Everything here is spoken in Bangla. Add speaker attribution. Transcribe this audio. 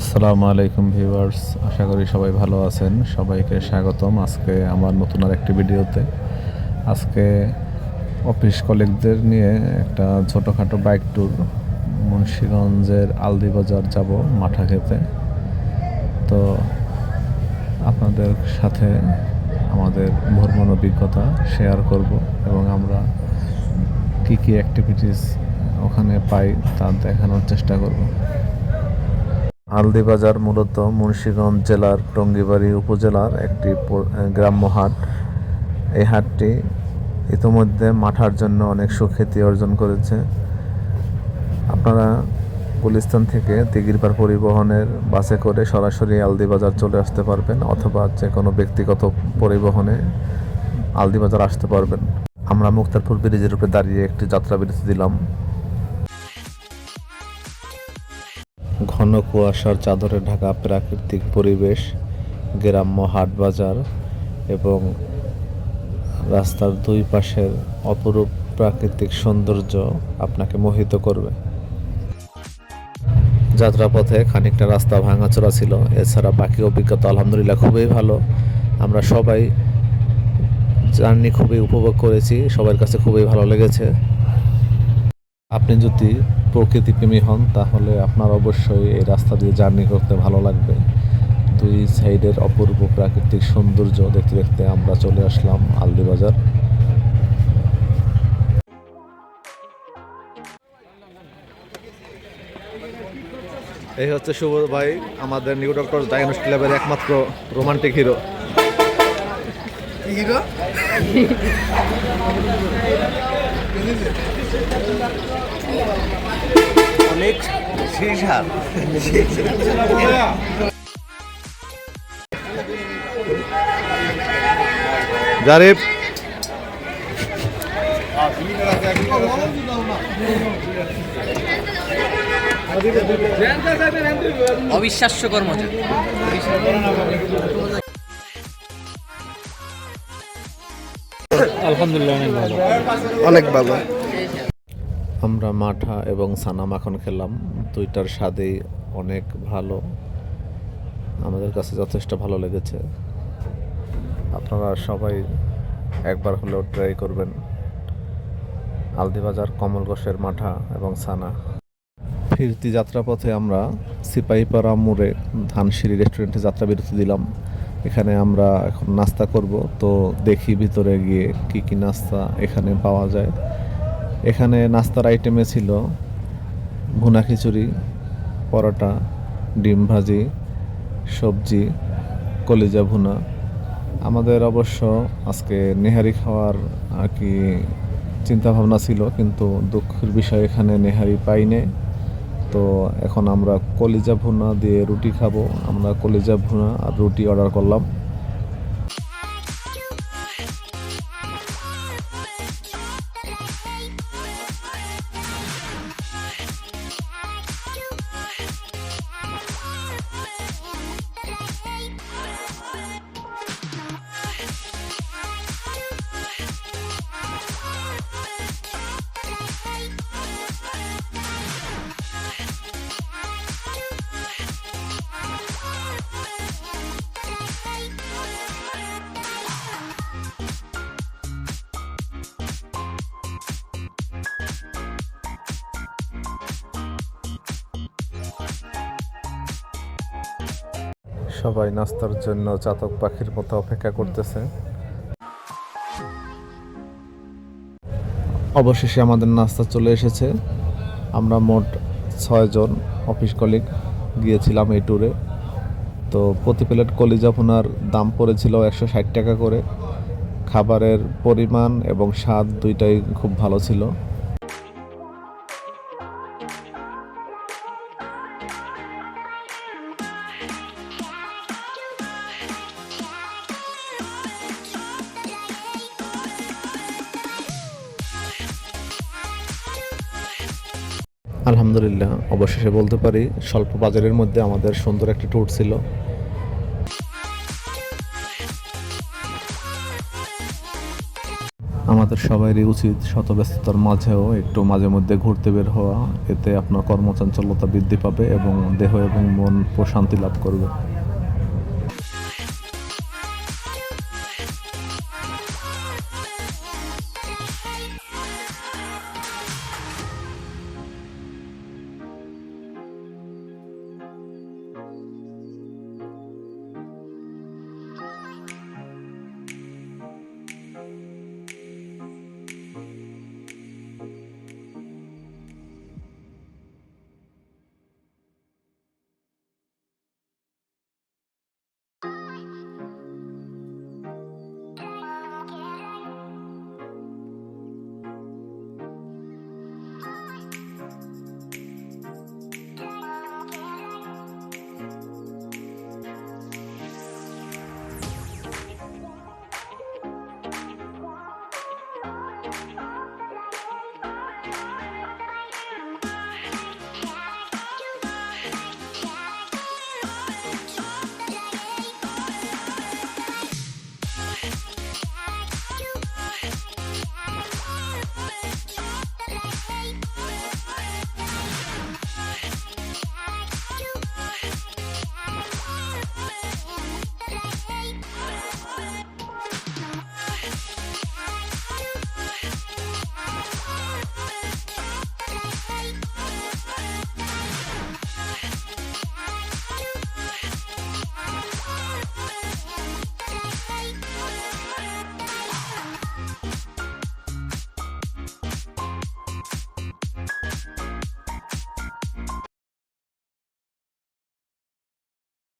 Speaker 1: আসসালামু আলাইকুম ভিউয়ার্স, আশা করি সবাই ভালো আছেন। সবাইকে স্বাগতম আজকে আমার নতুন আর একটি ভিডিওতে। আজকে অফিস কলিগদের নিয়ে একটা ছোটোখাটো বাইক ট্যুর, মুন্সিগঞ্জের আলদি বাজার যাব মাঠা খেতে। তো আপনাদের সাথে আমাদের ভ্রমণ অভিজ্ঞতা শেয়ার করব এবং আমরা কী কী অ্যাক্টিভিটিস ওখানে পাই তা দেখানোর চেষ্টা করব। হালদিবাজার মূলত মুন্সিগঞ্জ জেলার টঙ্গিবাড়ি উপজেলার একটি গ্রাম্য হাট। এই হাটটি ইতোমধ্যে মাঠার জন্য অনেক সুখ্যাতি অর্জন করেছে। আপনারা গুলিস্তান থেকে দিগিরপার পরিবহনের বাসে করে সরাসরি আলদিবাজার চলে আসতে পারবেন অথবা যে কোনো ব্যক্তিগত পরিবহনে আলদিবাজার আসতে পারবেন। আমরা মুক্তারপুর ব্রিজের উপরে দাঁড়িয়ে একটি যাত্রা বিরতি দিলাম। ঘন কুয়াশার চাদরে ঢাকা প্রাকৃতিক পরিবেশ, গ্রাম্য হাট বাজার এবং রাস্তার দুই পাশের অপরূপ প্রাকৃতিক সৌন্দর্য আপনাকে মোহিত করবে। যাত্রাপথে খানিকটা রাস্তা ভাঙাচোরা ছিল, এছাড়া বাকি অভিজ্ঞতা আলহামদুলিল্লাহ খুবই ভালো। আমরা সবাই জার্নি খুবই উপভোগ করেছি, সবার কাছে খুবই ভালো লেগেছে। আপনি যদি প্রকৃতিপ্রেমী হন তাহলে আপনার অবশ্যই এই রাস্তা দিয়ে জার্নি করতে ভালো লাগবে। দুই সাইডের অপূর্ব প্রাকৃতিক সৌন্দর্য দেখতে দেখতে আমরা চলে আসলাম আলদি বাজার। এই হচ্ছে শুভ ভাই আমাদের নিউ ডক্টর ডায়াগনোস্টিক ল্যাবের একমাত্র রোমান্টিক হিরো।
Speaker 2: হিরো? অনেক
Speaker 1: জারিফ।
Speaker 3: অবিশ্বাস্য কর্মচারী আলহামদুলিল্লাহ অনেক ভালো।
Speaker 2: অনেক ভালো।
Speaker 1: আমরা মাঠা এবং সানা মাখন খেলাম দুইটার স্বাদেই অনেক ভালো। আমাদের কাছে যথেষ্ট ভালো লেগেছে। আপনারা সবাই একবার হলেও ট্রাই করবেন। আলদিবাজার কমলগোষের মাঠা এবং সানা। ফিরতি যাত্রাপথে আমরা সিপাহীপাড়া মোড়ে ধানসিঁড়ি রেস্টুরেন্টে যাত্রা বিরতি দিলাম। এখানে আমরা এখন নাস্তা করব। তো দেখি ভিতরে গিয়ে কি কি নাস্তা এখানে পাওয়া যায়। এখানে নাস্তার আইটেমে ছিল ভুনা খিচুড়ি, পরোটা, ডিম ভাজি, সবজি, কলিজা ভুনা। আমাদের অবশ্য আজকে নেহারি খাওয়ার আর কি চিন্তাভাবনা ছিল, কিন্তু দুঃখের বিষয় এখানে নেহারি পাইনে। তো এখন আমরা কলিজা ভুনা দিয়ে রুটি খাব। আমরা কলিজা ভুনা আর রুটি অর্ডার করলাম। সবাই নাস্তার জন্য চাতক পাখির মতো অপেক্ষা করতেছে। অবশেষে আমাদের নাস্তা চলে এসেছে। আমরা মোট ছয়জন অফিস কলিগ গিয়েছিলাম এই ট্যুরে তো প্রতি প্লেট কলিজা ভুনার দাম পড়েছিল একশো ষাট টাকা করে। খাবারের পরিমাণ এবং স্বাদ দুইটাই খুব ভালো ছিল। আলহামদুলিল্লাহ, অবশেষে বলতে পারি স্বল্প বাজারের মধ্যে আমাদের সুন্দর একটা ট্যুর ছিল। আমাদের সবারই উচিত শত ব্যস্ততার মাঝেও একটু মাঝে মধ্যে ঘুরতে বের হওয়া। এতে আপনার কর্মচঞ্চলতা বৃদ্ধি পাবে এবং দেহ এবং মন প্রশান্তি লাভ করবে।